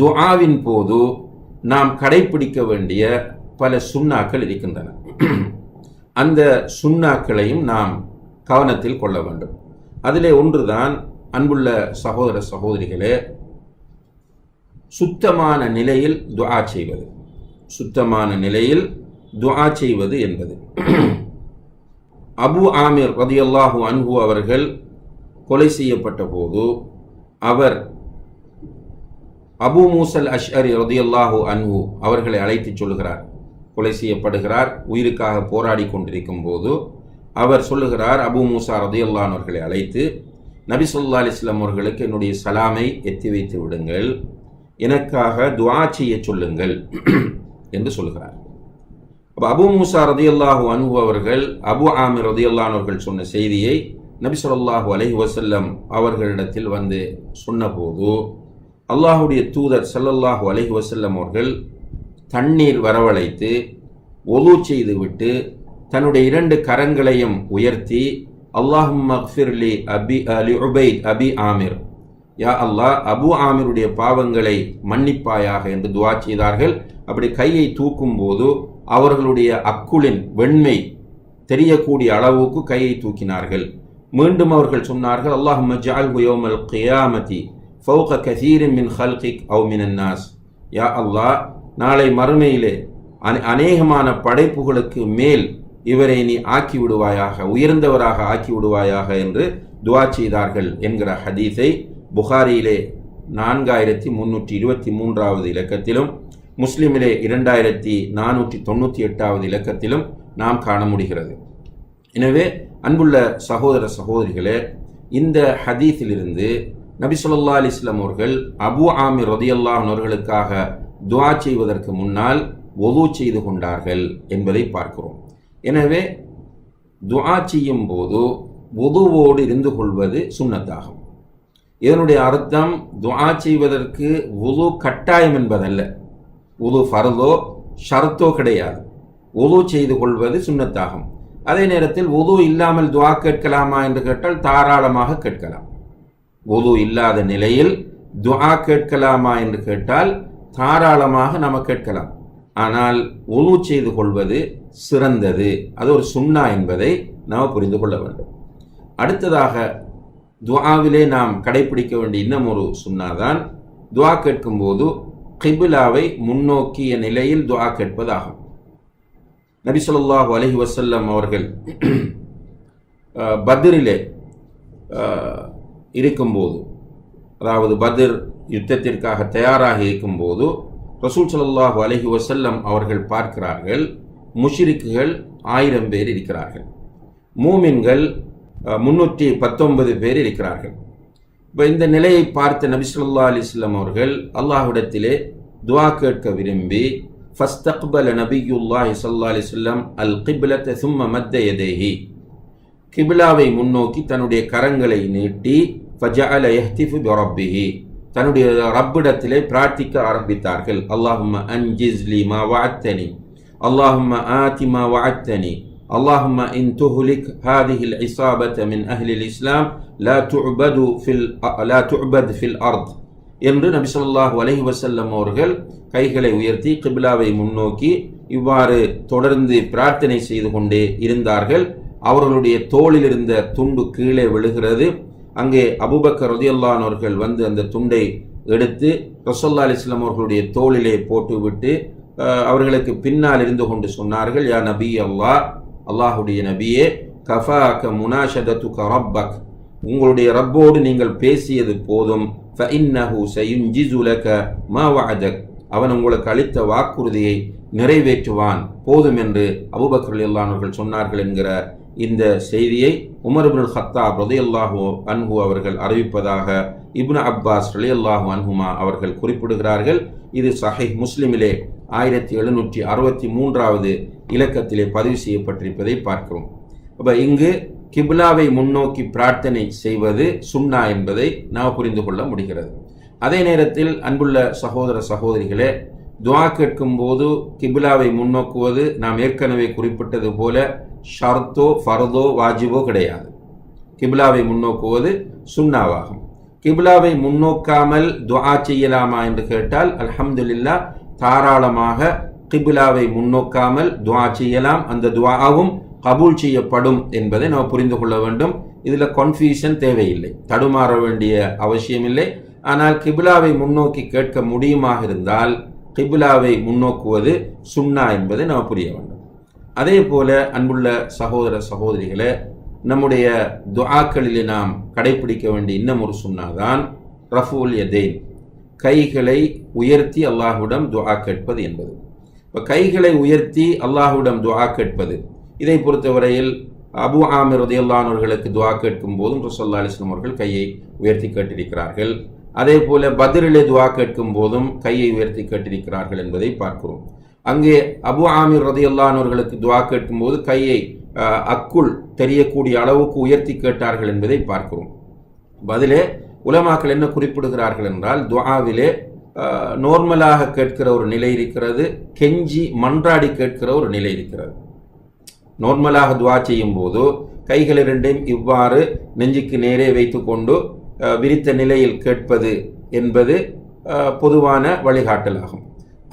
துஆவின் போது நாம் கடைபிடிக்க வேண்டிய பல சுண்ணாக்கள் இருக்கின்றன. அந்த சுண்ணாக்களையும் நாம் கவனத்தில் கொள்ள வேண்டும். அதிலே ஒன்றுதான் அன்புள்ள சகோதர சகோதரிகளே சுத்தமான நிலையில் துஆ செய்வது. சுத்தமான நிலையில் துஆ செய்வது என்பது. அபு ஆமிர் ரதியல்லாஹு அன்ஹு அவர்கள் கொலை செய்யப்பட்ட போது அவர் அபு மூசல் அஷ்அரி ரதியல்லாஹு அன்ஹு அவர்களை அழைத்துச் சொல்கிறார் கொலை செய்யப்படுகிறார் உயிருக்காக போராடி கொண்டிருக்கும் போது அவர் சொல்லுகிறார் அபு மூசா ரதியல்லான் அவர்களை அழைத்து நபி சொல்லா அலிஸ்லாம் அவர்களுக்கு என்னுடைய சலாமை எத்தி வைத்து விடுங்கள் எனக்காக துவா செய்ய சொல்லுங்கள் என்று சொல்கிறார் அப்போ அபு மூசா ரதியல்லாஹு அன்பு அவர்கள் அபு ஆமிர் ரதியல்லான் அவர்கள் சொன்ன செய்தியை நபி சொல்லாஹு அலைஹி வசல்லம் அவர்களிடத்தில் வந்து சொன்னபோது அல்லாஹுடைய தூதர் சல்லல்லாஹு அலஹி வசல்லம் அவர்கள் தண்ணீர் வரவழைத்து ஒது செய்துவிட்டு தன்னுடைய இரண்டு கரங்களையும் உயர்த்தி அல்லாஹும் மக்ஃபிர்லி அபி அலி உபைத் அபி ஆமிர். யா அல்லாஹ் அபு ஆமிருடைய பாவங்களை மன்னிப்பாயாக என்று துவா செய்தார்கள். அப்படி கையை தூக்கும் போது அவர்களுடைய அக்குளின் வெண்மை தெரியக்கூடிய அளவுக்கு கையை தூக்கினார்கள். மீண்டும் அவர்கள் சொன்னார்கள் அல்லாஹ் மஜால் குயோமல் கியாமதி. ஃபவுக கசீரின் மின் ஹல்கிக் அவு மினன் நாஸ். யா அல்லாஹ் நாளை மறுமையிலே அனே- அநேகமான படைப்புகளுக்கு மேல் இவரை நீ ஆக்கி விடுவாயாக உயர்ந்தவராக ஆக்கி விடுவாயாக என்று துவா செய்தார்கள் என்கிற ஹதீஸை புகாரியிலே நான்காயிரத்தி முன்னூற்றி இருபத்தி மூன்றாவது இலக்கத்திலும் முஸ்லிமிலே இரண்டாயிரத்தி நானூற்றி தொண்ணூற்றி எட்டாவது இலக்கத்திலும் நாம் காண முடிகிறது. எனவே அன்புள்ள சகோதர சகோதரிகளே இந்த ஹதீஸிலிருந்து நபி சொல்லா அலி இஸ்லாம் அவர்கள் அபு ஆமிர் ரதியல்லாஹு அவர்களுக்காக துவா செய்வதற்கு முன்னால் ஒது செய்து கொண்டார்கள் என்பதை பார்க்கிறோம். எனவே துவா செய்யும் போது ஒதுவோடு இருந்து கொள்வது சுண்ணத்தாகும். இதனுடைய அர்த்தம் துவா செய்வதற்கு உது கட்டாயம் என்பதல்ல. உது ஃபர்தோ ஷர்த்தோ கிடையாது. உது செய்து கொள்வது சுண்ணத்தாகும். அதே நேரத்தில் உது இல்லாமல் துவா கேட்கலாமா என்று கேட்டால் தாராளமாக கேட்கலாம். உது இல்லாத நிலையில் துஆ கேட்கலாமா என்று கேட்டால் தாராளமாக நாம் கேட்கலாம். ஆனால் உது செய்து கொள்வது சிறந்தது. அது ஒரு சுண்ணா என்பதை நாம் புரிந்து கொள்ள வேண்டும். அடுத்ததாக துவாவிலே நாம் கடைபிடிக்க வேண்டிய இன்னும் ஒரு சுன்னாதான் துவா கேட்கும்போது கிபிலாவை முன்னோக்கிய நிலையில் துவா கேட்பதாகும். நபி சொல்லாஹு அலஹி வசல்லம் அவர்கள் பத்ரிலே இருக்கும்போது அதாவது பத்ர் யுத்தத்திற்காக தயாராக இருக்கும்போது ரசூல் சல்லாஹு அலஹி வசல்லம் அவர்கள் பார்க்கிறார்கள் முஷிரிக்குகள் ஆயிரம் பேர் இருக்கிறார்கள். மூமின்கள் முன்னூற்றி பத்தொன்பது பேர் இருக்கிறார்கள். இப்போ இந்த நிலையை பார்த்த நபி ஸல்லல்லாஹு அவர்கள் அல்லாஹ்விடத்திலே துவா கேட்க விரும்பி ஃபஸ்தக்பல நபியுல்லாஹி ஸல்லல்லாஹு அலிஸ்லம் அல் கிப்லத சும்ம மத்த எதேஹி கிபிலாவை முன்னோக்கி தன்னுடைய கரங்களை நீட்டி ஃபஜஅல யஹ்திஃபு பிரப்பிஹி தன்னுடைய ரப்பிடத்திலே பிரார்த்திக்க ஆரம்பித்தார்கள் அல்லாஹும்ம அன்ஜிஸ்லி மா வஅத்தனி அல்லாஹும்ம ஆதி மா வஅத்தனி اللهم إن تهلك هذه العصابة من أهل الإسلام لا تعبد في ال- لا تعبد في الأرض என்று நபி ஸல்லல்லாஹு அலைஹி வஸல்லம் அவர்கள் கைகளை உயர்த்தி கிபிலாவை முன்னோக்கி இவ்வாறு தொடர்ந்து பிரார்த்தனை செய்து கொண்டே இருந்தார்கள் அவர்களுடைய தோளில் இருந்த துண்டு கீழே விழுகிறது. அங்கே அபுபக்கர் ரதியுல்லானவர்கள் வந்து அந்த துண்டை எடுத்து ரசோல்லா அலிஸ்லாம் அவர்களுடைய தோளிலே போட்டுவிட்டு அவர்களுக்கு பின்னால் இருந்து கொண்டு சொன்னார்கள் யா நபி அல்லா அல்லாஹுடைய நபியே கஃபா க முனாஷதத்து கரப்பக் உங்களுடைய ரப்போடு நீங்கள் பேசியது போதும். ஃப இன்னஹு சயுஞ்சிசுலக மா வாஜக் அவன் உங்களுக்கு அளித்த வாக்குறுதியை நிறைவேற்றுவான். போதும் என்று அபுபக்கர் அவர்கள் சொன்னார்கள் என்கிற இந்த செய்தியை உமர் இப்னுல் ஹத்தாப் ரலியல்லாஹு அன்ஹு அவர்கள் அறிவிப்பதாக இப்னு அப்பாஸ் ரலியல்லாஹு அன்ஹுமா அவர்கள் குறிப்பிடுகிறார்கள். இது சஹை முஸ்லிமிலே ஆயிரத்தி எழுநூற்றி அறுபத்தி மூன்றாவது இலக்கத்திலே பதிவு செய்யப்பட்டிருப்பதை பார்க்கிறோம். அப்போ இங்கு கிப்லாவை முன்னோக்கி பிரார்த்தனை செய்வது சுன்னா என்பதை நாம் புரிந்து கொள்ள முடிகிறது. அதே நேரத்தில் அன்புள்ள சகோதர சகோதரிகளே துவா கேட்கும் போது கிப்லாவை முன்னோக்குவது நாம் ஏற்கனவே குறிப்பிட்டது போல ஷர்த்தோ ஃபர்தோ வாஜிபோ கிடையாது. கிபிலாவை முன்னோக்குவது சுண்ணாவாகும். கிபிலாவை முன்னோக்காமல் துவா செய்யலாமா என்று கேட்டால் அல்ஹம்துலில்லா தாராளமாக கிபிலாவை முன்னோக்காமல் துவா செய்யலாம். அந்த துவாவும் கபூல் செய்யப்படும் என்பதை நாம் புரிந்து கொள்ள வேண்டும். இதில் கன்ஃபியூஷன் தேவையில்லை. தடுமாற வேண்டிய அவசியமில்லை. ஆனால் கிபிலாவை முன்னோக்கி கேட்க முடியுமாக இருந்தால் கிபிலாவை முன்னோக்குவது சுண்ணா என்பதை நாம் புரிய வேண்டும். அதே போல அன்புள்ள சகோதர சகோதரிகளை நம்முடைய துஆக்களிலே நாம் கடைபிடிக்க வேண்டிய இன்னும் ஒரு சுண்ணாதான் ரஃபூல் எதேன் கைகளை உயர்த்தி அல்லாஹுடம் துஆ கேட்பது என்பது. இப்போ கைகளை உயர்த்தி அல்லாஹுடம் துஆ கேட்பது. இதை பொறுத்தவரையில் அபு ஆமிர் உதயல்லானவர்களுக்கு துவா கேட்கும் போதும் ரசல்லா அலிஸ்லாம் அவர்கள் கையை உயர்த்தி கேட்டிருக்கிறார்கள். அதே போல பத்ரிலே துவா கேட்கும் போதும் கையை உயர்த்தி கேட்டிருக்கிறார்கள் என்பதை பார்க்கிறோம். அங்கே அபு ஆமீர் ரதியல்லானவர்களுக்கு துவா கேட்கும்போது கையை அக்குள் தெரியக்கூடிய அளவுக்கு உயர்த்தி கேட்டார்கள் என்பதை பார்க்கிறோம். பதிலே உலமாக்கள் என்ன குறிப்பிடுகிறார்கள் என்றால் துவாவிலே நார்மலாக நோர்மலாக கேட்கிற ஒரு நிலை இருக்கிறது கெஞ்சி மன்றாடி கேட்கிற ஒரு நிலை இருக்கிறது. நோர்மலாக துவா செய்யும் போது கைகள் இரண்டையும் இவ்வாறு நெஞ்சுக்கு நேரே வைத்துக்கொண்டு விரித்த நிலையில் கேட்பது என்பது பொதுவான வழிகாட்டலாகும்.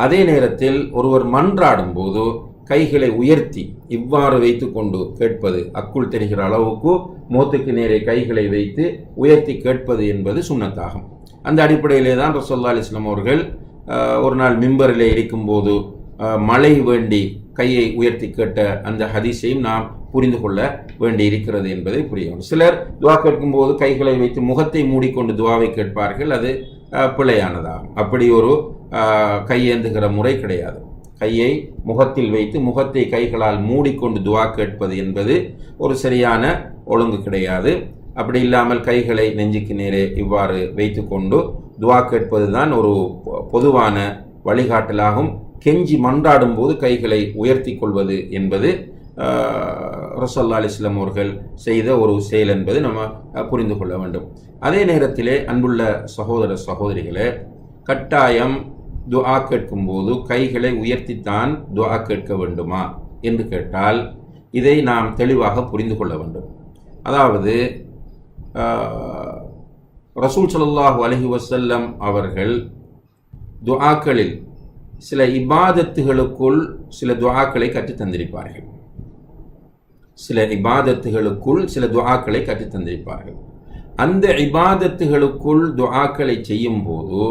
அதே நேரத்தில் ஒருவர் மன்றாடும் போது கைகளை உயர்த்தி இவ்வாறு வைத்து கொண்டு கேட்பது அக்குள் தெரிகிற அளவுக்கு மூத்துக்கு நேரே கைகளை வைத்து உயர்த்தி கேட்பது என்பது சுண்ணத்தாகும். அந்த அடிப்படையிலே தான் ரசோல்லா அலிஸ்லாம் அவர்கள் ஒரு நாள் மிம்பரிலே இருக்கும்போது மழை வேண்டி கையை உயர்த்தி கேட்ட அந்த ஹதீஸையும் நாம் புரிந்து கொள்ள வேண்டி இருக்கிறது என்பதை புரியும் சிலர் துவா கேட்கும்போது கைகளை வைத்து முகத்தை மூடிக்கொண்டு துவாவை கேட்பார்கள் அது பிழையானதாகும். அப்படி ஒரு கையேந்துகிற முறை கிடையாது. கையை முகத்தில் வைத்து முகத்தை கைகளால் மூடிக்கொண்டு துவா கேட்பது என்பது ஒரு சரியான ஒழுங்கு கிடையாது. அப்படி இல்லாமல் கைகளை நெஞ்சுக்கு நேரே இவ்வாறு வைத்துக்கொண்டு துவா கேட்பது தான் ஒரு பொ- பொதுவான வழிகாட்டலாகும். கெஞ்சி மன்றாடும் போது கைகளை உயர்த்தி கொள்வது என்பது ரசல்லா அலிஸ்லாம் அவர்கள் செய்த ஒரு செயல் என்பது நம்ம புரிந்து கொள்ள வேண்டும். அதே நேரத்திலே அன்புள்ள சகோதர சகோதரிகளே கட்டாயம் துஆ கேட்கும் போது கைகளை உயர்த்தித்தான் துஆ கேட்க வேண்டுமா? என்று கேட்டால் இதை நாம் தெளிவாக புரிந்து கொள்ள வேண்டும். அதாவது ரசூல் சல்லாஹூ அலஹி வசல்லம் அவர்கள் துஆக்களில் சில இபாதத்துகளுக்குள் சில துஆக்களை கற்றுத் தந்திருப்பார்கள். சில இபாதத்துகளுக்குள் சில துஆக்களை கற்றுத் தந்திருப்பார்கள். அந்த இபாதத்துகளுக்குள் துஆக்களை செய்யும் போது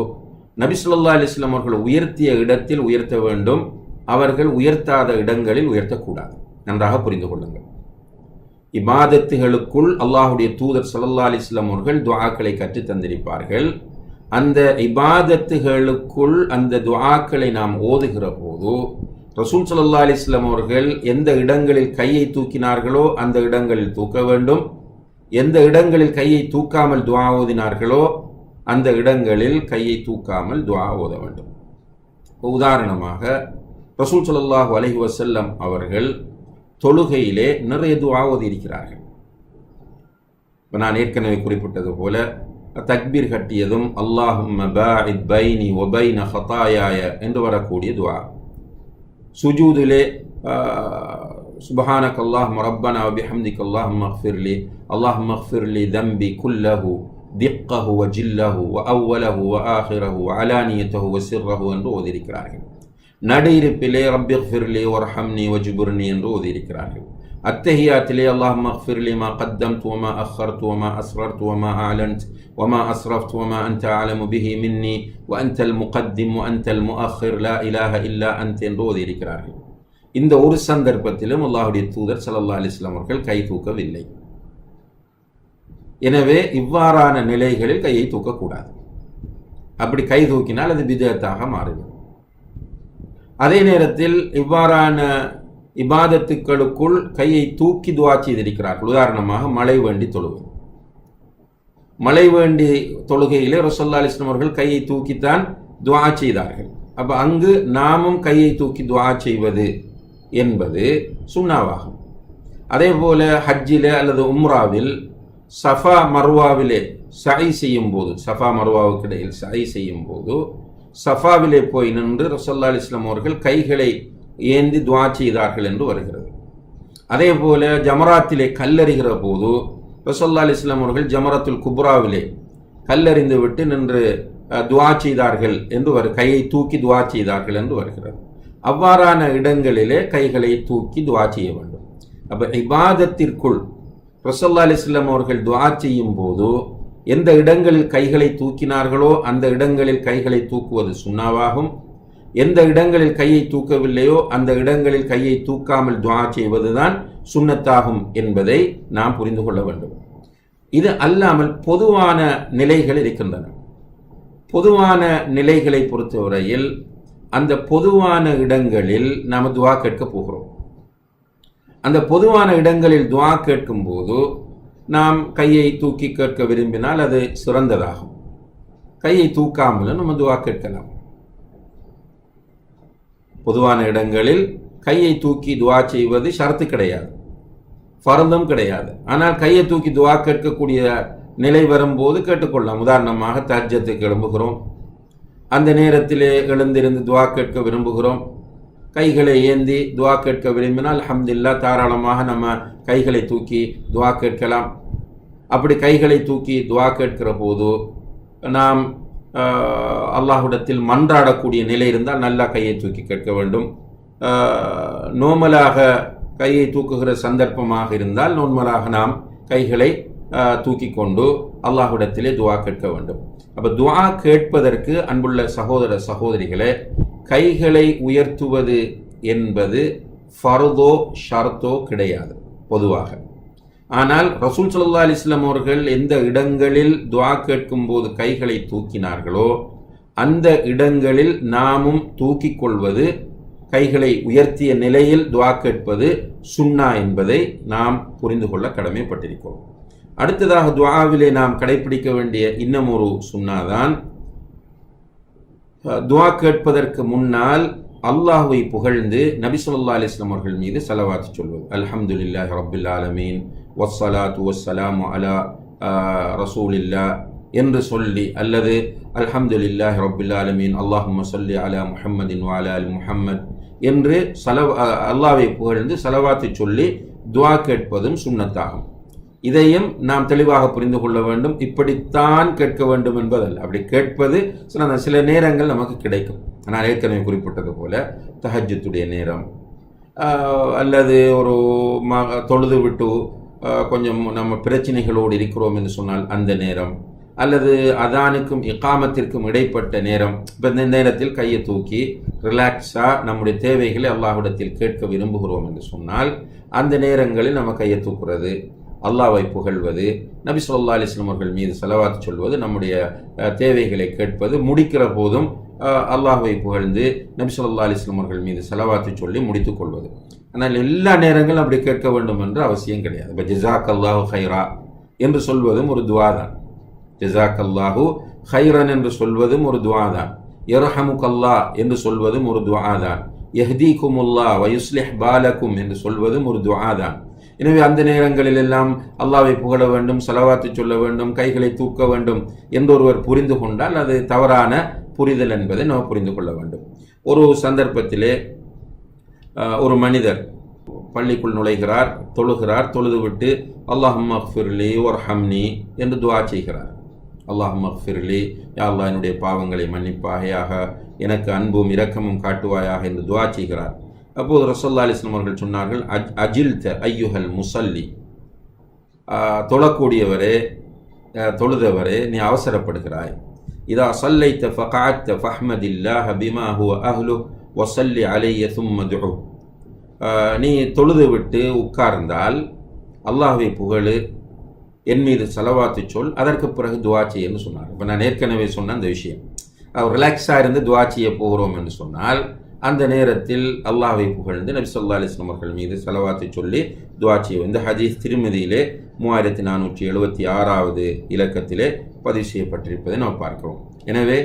நபிசுல்லா அலிஸ்லாம் அவர்கள் உயர்த்திய இடத்தில் உயர்த்த வேண்டும். அவர்கள் உயர்த்தாத இடங்களில் உயர்த்தக்கூடாது. நன்றாக புரிந்து கொள்ளுங்கள். இபாதத்துகளுக்குள் அல்லாஹுடைய தூதர் சல்லா அலிஸ்லாம் அவர்கள் துவாக்களை கற்றுத் தந்திருப்பார்கள். அந்த இபாதத்துகளுக்குள் அந்த துவாக்களை நாம் ஓதுகிற போது ரசூல் சல்லா அலிஸ்லாம் அவர்கள் எந்த இடங்களில் கையை தூக்கினார்களோ அந்த இடங்களில் தூக்க வேண்டும். எந்த இடங்களில் கையை தூக்காமல் துவா ஓதினார்களோ அந்த இடங்களில் கையை தூக்காமல் துவா ஓத வேண்டும். உதாரணமாக ரசூல் ஸல்லல்லாஹு அலஹி வசல்லம் அவர்கள் தொழுகையிலே நிறைய துவா ஓதி இருக்கிறார்கள் நான் ஏற்கனவே குறிப்பிட்டது போல தக்பீர் கட்டியதும் அல்லாஹும் பைனி வபைன ஹதாயாய என்று வரக்கூடிய துவா. சுஜூதிலே சுபஹானக் அல்லாஹ் ரப்பனா வபிஹம்திக் அல்லாஹும்ம அல்லாஹ் மஃபிர்லி அல்லாஹும்ம தம்பி குல்லஹூ திக்கஹு வஜில்லஹு வஅவ்வலஹு வஆஹிரஹு வஅலானியத்தஹு வசிர்ரஹு என்று ஓதியிருக்கிறார்கள் நடையிருப்பிலே ரப்பி அக்ஃபிர் லி வர்ஹம்னி வஜ்புர்னி என்று ஓதியிருக்கிறார்கள் அத்தஹியாத்திலே அல்லாஹும்ம அக்ஃபிர் லி மா قدمت وما أخرت وما أسررت وما أعلنت وما أسرفت وما أنت أعلم به مني وأنت المقدم وأنت المؤخر لا إله إلا أنت என்று ஓதியிருக்கிறார்கள் இந்த ஒரு சந்தர்ப்பத்திலும் அல்லாஹ்வுடைய தூதர் ஸல்லல்லாஹு அலைஹி வஸல்லம் அவர்கள் கை தூக்கவில்லை எனவே இவ்வாறான நிலைகளில் கையை தூக்கக்கூடாது. அப்படி கை தூக்கினால் அது விதத்தாக மாறுகிறது அதே நேரத்தில் இவ்வாறான இபாதத்துக்களுக்குள் கையை தூக்கி துவா செய்திருக்கிறார்கள். உதாரணமாக மழை வேண்டி தொழுகை மழை வேண்டி தொழுகையிலே ரசல்லா அலிஸ்லாம் அவர்கள் கையை தூக்கித்தான் துவா செய்தார்கள். அப்போ அங்கு நாமும் கையை தூக்கி துவா செய்வது என்பது சுண்ணாவாகும். அதே போல ஹஜ்ஜில் அல்லது உம்ராவில் சஃபா மர்வாவிலே சை செய்யும் போது சஃபா மர்வாவுக்கு இடையில் சை செய்யும் போது சஃபாவிலே போய் நின்று ரசல்லா அலிஸ்லாம் அவர்கள் கைகளை ஏந்தி துவா செய்தார்கள் என்று வருகிறது. அதே போல ஜமராத்திலே கல்லறிகிற போது ரசல்லா அலிஸ்லாம் அவர்கள் ஜமரத்துல் குப்ராவிலே கல்லறிந்து விட்டு நின்று துவா செய்தார்கள் என்று வரு கையை தூக்கி துவா செய்தார்கள் என்று வருகிறது. அவ்வாறான இடங்களிலே கைகளை தூக்கி துவா செய்ய வேண்டும். அப்போ இபாதத்திற்குள் ரசல்லா அலிஸ்லாம் அவர்கள் துவா செய்யும் போது எந்த இடங்களில் கைகளை தூக்கினார்களோ அந்த இடங்களில் கைகளை தூக்குவது சுண்ணாவாகும். எந்த இடங்களில் கையை தூக்கவில்லையோ அந்த இடங்களில் கையை தூக்காமல் துவா செய்வதுதான் சுண்ணத்தாகும் என்பதை நாம் புரிந்து கொள்ள வேண்டும். இது அல்லாமல் பொதுவான நிலைகள் இருக்கின்றன. பொதுவான நிலைகளை பொறுத்தவரையில் அந்த பொதுவான இடங்களில் நாம் துவா கேட்க போகிறோம். அந்த பொதுவான இடங்களில் துவா கேட்கும் போது நாம் கையை தூக்கி கேட்க விரும்பினால் அது சிறந்ததாகும். கையை தூக்காமலும் நம்ம துவா கேட்கலாம். பொதுவான இடங்களில் கையை தூக்கி துவா செய்வது ஷரத்து கிடையாது. பரந்தும் கிடையாது. ஆனால் கையை தூக்கி துவா கேட்கக்கூடிய நிலை வரும்போது கேட்டுக்கொள்ளலாம். உதாரணமாக தர்ஜத்துக்கு எழும்புகிறோம். அந்த நேரத்திலே எழுந்திருந்து துவா கேட்க விரும்புகிறோம். கைகளை ஏந்தி துவா கேட்க விரும்பினால் அல்ஹம்துலில்லா தாராளமாக நம்ம கைகளை தூக்கி துவா கேட்கலாம். அப்படி கைகளை தூக்கி துவா கேட்கிற போது நாம் அல்லாஹுடத்தில் மன்றாடக்கூடிய நிலை இருந்தால் நல்லா கையை தூக்கி கேட்க வேண்டும். நோமலாக கையை தூக்குகிற சந்தர்ப்பமாக இருந்தால் நோன்மலாக நாம் கைகளை தூக்கி கொண்டு அல்லாஹுடத்திலே துவா கேட்க வேண்டும். அப்போ துவா கேட்பதற்கு அன்புள்ள சகோதர சகோதரிகளே கைகளை உயர்த்துவது என்பது ஃபர்தோ ஷர்தோ கிடையாது பொதுவாக. ஆனால் ரசூல் சல்லா அலிஸ்லாம் அவர்கள் எந்த இடங்களில் துவா கேட்கும் போது கைகளை தூக்கினார்களோ அந்த இடங்களில் நாமும் தூக்கிக் கொள்வது கைகளை உயர்த்திய நிலையில் துவா கேட்பது சுண்ணா என்பதை நாம் புரிந்து கொள்ள கடமைப்பட்டிருக்கிறோம். அடுத்ததாக துவாவிலே நாம் கடைபிடிக்க வேண்டிய இன்னமொரு சுண்ணாதான் துவா கேட்பதற்கு முன்னால் அல்லாஹுவை புகழ்ந்து நபி சொல்லா அலிஸ்லாம் அவர்கள் மீது செலவாத்து சொல்வது அல்ஹம்துலில்லாஹி ரப்பில் ஆலமீன். வஸ்ஸலாத்து வஸ்ஸலாமு அலா ரசூல் ரசூலில்லா என்று சொல்லி அல்லது அல்ஹம்துலில்லாஹி ரப்பில் ஆலமீன் அல்லாஹும் சொல்லி அலா முஹம்மதின் வாலா அல் முஹம்மத் என்று சலவ அல்லாவை புகழ்ந்து செலவாத்து சொல்லி துவா கேட்பதும் சுண்ணத்தாகும். இதையும் நாம் தெளிவாக புரிந்து கொள்ள வேண்டும். இப்படித்தான் கேட்க வேண்டும் என்பதல்ல. அப்படி கேட்பது சில சில நேரங்கள் நமக்கு கிடைக்கும். நான் ஏற்கனவே குறிப்பிட்டது போல தஹஜத்துடைய நேரம் அல்லது ஒரு ம தொழுது விட்டு கொஞ்சம் நம்ம பிரச்சனைகளோடு இருக்கிறோம் என்று சொன்னால் அந்த நேரம் அல்லது அதானுக்கும் இக்காமத்திற்கும் இடைப்பட்ட நேரம் இப்போ இந்த நேரத்தில் கையை தூக்கி ரிலாக்ஸாக நம்முடைய தேவைகளை அல்லாஹிடத்தில் கேட்க விரும்புகிறோம் என்று சொன்னால் அந்த நேரங்களில் நம்ம கையை தூக்குறது அல்லாவை புகழ்வது நபி சொல்லா அலிஸ்லம் அவர்கள் மீது செலவாத்து சொல்வது நம்முடைய தேவைகளை கேட்பது முடிக்கிற போதும் அல்லாஹுவை புகழ்ந்து நபி சொல்லா அலிஸ்லம் அவர்கள் மீது செலவாத்து சொல்லி முடித்துக் கொள்வது. ஆனால் எல்லா நேரங்களும் அப்படி கேட்க வேண்டும் என்று அவசியம் கிடையாது. இப்போ ஜிசாக் அல்லாஹு ஹைரா என்று சொல்வதும் ஒரு துவா தான். ஜிசாக் அல்லாஹு ஹைரன் என்று சொல்வதும் ஒரு துவா தான். யர்ஹமுகல்லா என்று சொல்வதும் ஒரு துவா தான். எஹ்தீகுமுல்லா வயுஸ்லிஹ் பாலக்கும் என்று சொல்வதும் ஒரு துவா தான். எனவே அந்த நேரங்களில் எல்லாம் அல்லாவை புகழ வேண்டும் செலவாத்து சொல்ல வேண்டும் கைகளை தூக்க வேண்டும் என்றொருவர் புரிந்து கொண்டால் அது தவறான புரிதல் என்பதை நாம் புரிந்து கொள்ள வேண்டும். ஒரு சந்தர்ப்பத்திலே ஒரு மனிதர் பள்ளிக்குள் நுழைகிறார் தொழுகிறார் தொழுதுவிட்டு அல்லாஹம் அஃபிர்லி ஒரு ஹம்னி என்று துவா செய்கிறார். அல்லாஹும் அஃபிர்லி யா என்னுடைய பாவங்களை மன்னிப்பாயாக எனக்கு அன்பும் இரக்கமும் காட்டுவாயாக என்று துவா செய்கிறார். அப்போது ரசல்லா அலிஸ்லம் அவர்கள் சொன்னார்கள் அஜ் அஜில்த ஐயுஹல் முசல்லி. தொழக்கூடியவரே தொழுதவரே நீ அவசரப்படுகிறாய். இதா சல்லைத்த ஃபகாத்த ஃபஹ்மதில்லா ஹபிமா ஹுவ அஹ்லு வசல்லி அலைய சும்ம நீ தொழுது விட்டு உட்கார்ந்தால் அல்லாஹை புகழு என் மீது செலவாத்து சொல் அதற்கு பிறகு துவா செய்யன்னு சொன்னார் இப்போ நான் ஏற்கனவே சொன்ன அந்த விஷயம். ரிலாக்ஸாக இருந்து துவா செய்ய போகிறோம் என்று சொன்னால் அந்த நேரத்தில் அல்லாஹை புகழ்ந்து நபி சொல்லா அலிஸ்லாம் அவர்கள் மீது செலவாத்தை சொல்லி துவா செய்வோம். இந்த ஹதீஸ் திருமதியிலே மூவாயிரத்தி நானூற்றி எழுபத்தி ஆறாவது இலக்கத்திலே பதிவு செய்யப்பட்டிருப்பதை நாம் பார்க்கிறோம். எனவே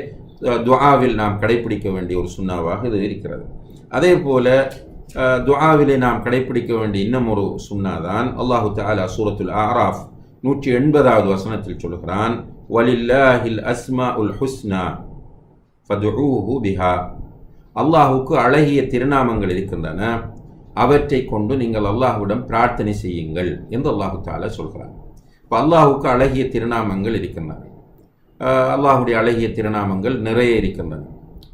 துவாவில் நாம் கடைபிடிக்க வேண்டிய ஒரு சுண்ணாவாக இது இருக்கிறது. அதே போல துவாவிலே நாம் கடைபிடிக்க வேண்டிய இன்னும் ஒரு சுன்னா தான் அல்லாஹு தாலா சூரத்துல் ஆராஃப் நூற்றி எண்பதாவது வசனத்தில் சொல்கிறான் வலில்லாஹில் அஸ்மா உல் ஹுஸ்னா ஃபதுஊஹு பிஹா. அல்லாஹுக்கு அழகிய திருநாமங்கள் இருக்கின்றன. அவற்றை கொண்டு நீங்கள் அல்லாஹுவிடம் பிரார்த்தனை செய்யுங்கள் என்று அல்லாஹு தாலா சொல்கிறார் இப்போ அல்லாஹுக்கு அழகிய திருநாமங்கள் இருக்கின்றன. அல்லாஹுடைய அழகிய திருநாமங்கள் நிறைய இருக்கின்றன.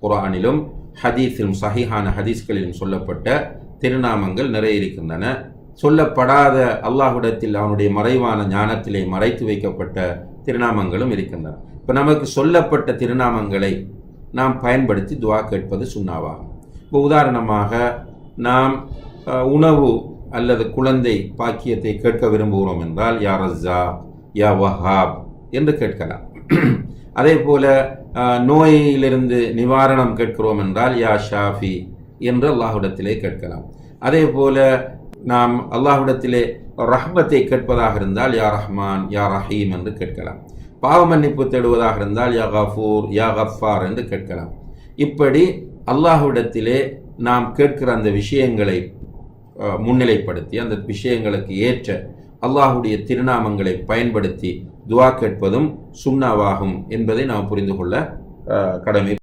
குரானிலும் ஹதீஸிலும் சஹிஹான ஹதீஸ்களிலும் சொல்லப்பட்ட திருநாமங்கள் நிறைய இருக்கின்றன. சொல்லப்படாத அல்லாஹுடத்தில் அவனுடைய மறைவான ஞானத்திலே மறைத்து வைக்கப்பட்ட திருநாமங்களும் இருக்கின்றன. இப்போ நமக்கு சொல்லப்பட்ட திருநாமங்களை நாம் பயன்படுத்தி துவா கேட்பது சுண்ணாவாகும். இப்போ உதாரணமாக நாம் உணவு அல்லது குழந்தை பாக்கியத்தை கேட்க விரும்புகிறோம் என்றால் யா ரஸ்ஸா யா வஹாப் என்று கேட்கலாம். அதே போல நோயிலிருந்து நிவாரணம் கேட்கிறோம் என்றால் யா ஷாஃபி என்று அல்லாஹ்விடத்திலே கேட்கலாம். அதே போல நாம் அல்லாஹுடத்திலே ரஹ்மத்தை கேட்பதாக இருந்தால் யா ரஹ்மான் யா ரஹீம் என்று கேட்கலாம். பாவ மன்னிப்பு தேடுவதாக இருந்தால் யா கஃபூர் யா கஃபார் என்று கேட்கலாம். இப்படி அல்லாஹ்விடத்திலே நாம் கேட்கிற அந்த விஷயங்களை முன்னிலைப்படுத்தி அந்த விஷயங்களுக்கு ஏற்ற அல்லாஹுடைய திருநாமங்களை பயன்படுத்தி துவா கேட்பதும் சுண்ணாவாகும் என்பதை நாம் புரிந்து கொள்ள கடமை.